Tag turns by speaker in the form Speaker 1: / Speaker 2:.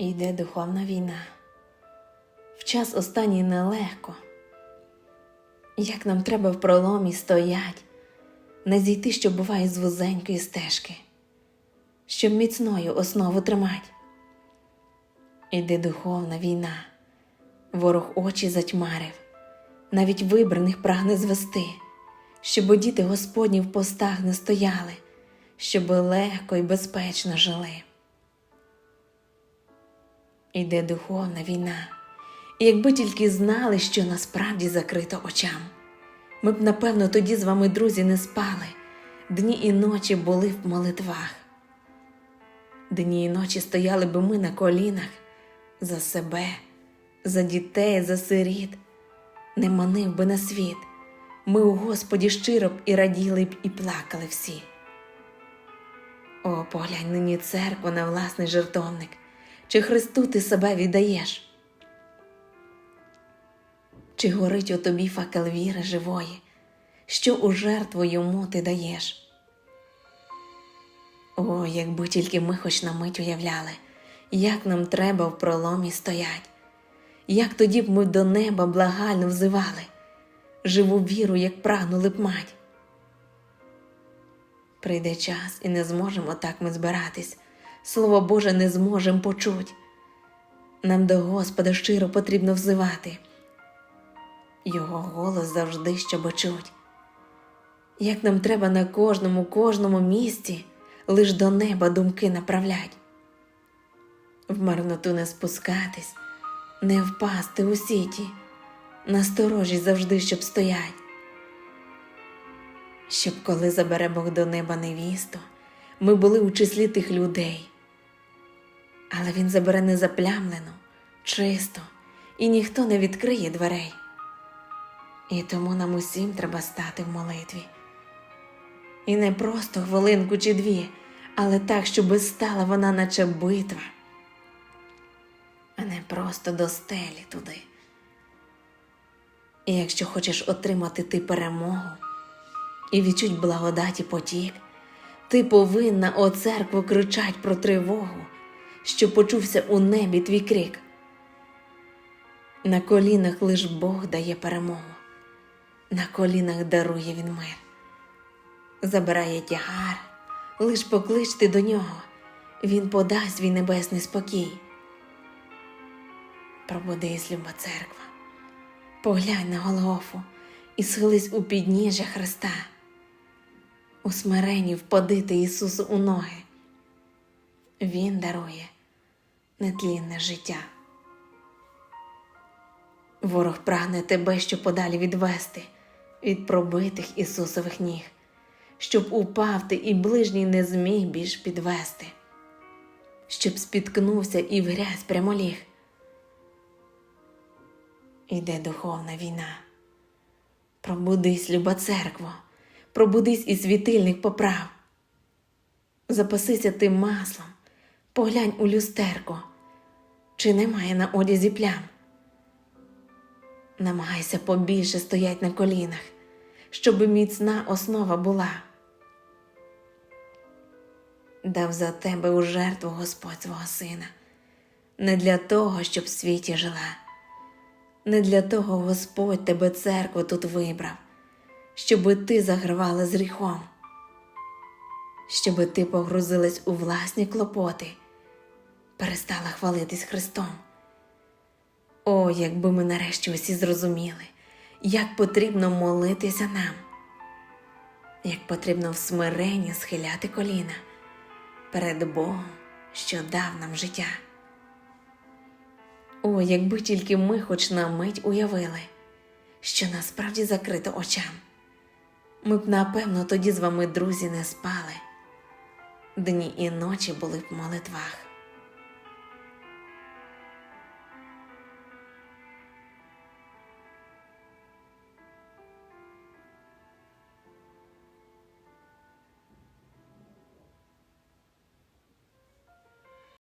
Speaker 1: Йде духовна війна. В час останній нелегко. Як нам треба в проломі стоять, не зійти, що буває з вузенької стежки, щоб міцною основу тримать. Іде духовна війна, ворог очі затьмарив, навіть вибраних прагне звести, щоб діти Господні в постах не стояли, щоб легко і безпечно жили. Іде духовна війна, і якби тільки знали, що насправді закрито очам, ми б, напевно, тоді з вами, друзі, не спали, дні і ночі були в молитвах. Дні і ночі стояли би ми на колінах за себе, за дітей, за сиріт, не манив би на світ. Ми у Господі щиро б і раділи б, і плакали всі. О, поглянь нині церква на власний жертовник, чи Христу ти себе віддаєш? Чи горить у тобі факел віри живої, що у жертву йому ти даєш? О, якби тільки ми хоч на мить уявляли, як нам треба в проломі стоять, як тоді б ми до неба благально взивали, живу віру, як прагнули б мать. Прийде час і не зможемо так ми збиратись, Слово Боже не зможемо почуть. Нам до Господа щиро потрібно взивати. Його голос завжди щоби чуть. Як нам треба на кожному, кожному місці лиш до неба думки направлять. В марноту не спускатись, не впасти у сіті, насторожі завжди, щоб стоять. Щоб коли забере Бог до неба невісту, ми були у числі тих людей. Але він забере незаплямлену, чисто, і ніхто не відкриє дверей. І тому нам усім треба стати в молитві. І не просто хвилинку чи дві, але так, щоби стала вона, наче битва, а не просто до стелі туди. І якщо хочеш отримати ти перемогу і відчуть благодаті потік, ти повинна о церкву кричать про тривогу, що почувся у небі твій крик. На колінах лиш Бог дає перемогу, на колінах дарує він мир, забирає тягар, лиш покличте до нього, він подасть свій небесний спокій. Пробудись, люба церква, поглянь на Голгофу і схились у підніжжя Христа. У смиренні впадити Ісусу у ноги. Він дарує нетлінне життя. Ворог прагне тебе, щоб подалі відвести від пробитих Ісусових ніг, щоб упав ти і ближній не зміг більш підвести, щоб спіткнувся і в грязь прямоліг. Іде духовна війна. Пробудись, люба церкво, пробудись і світильник поправ. Запасися тим маслом, поглянь у люстерко, чи немає на одязі плям. Намагайся побільше стоять на колінах, щоби міцна основа була. Дав за тебе у жертву Господь свого сина, не для того, щоб в світі жила, не для того Господь тебе церкву тут вибрав, щоби ти загравала з гріхом, щоби ти погрузилась у власні клопоти, перестала хвалитись Христом. О, якби ми нарешті усі зрозуміли, як потрібно молитися нам, як потрібно в смиренні схиляти коліна перед Богом, що дав нам життя. О, якби тільки ми хоч на мить уявили, що насправді закрито очам, ми б, напевно, тоді з вами, друзі, не спали. Дні і ночі були в молитвах.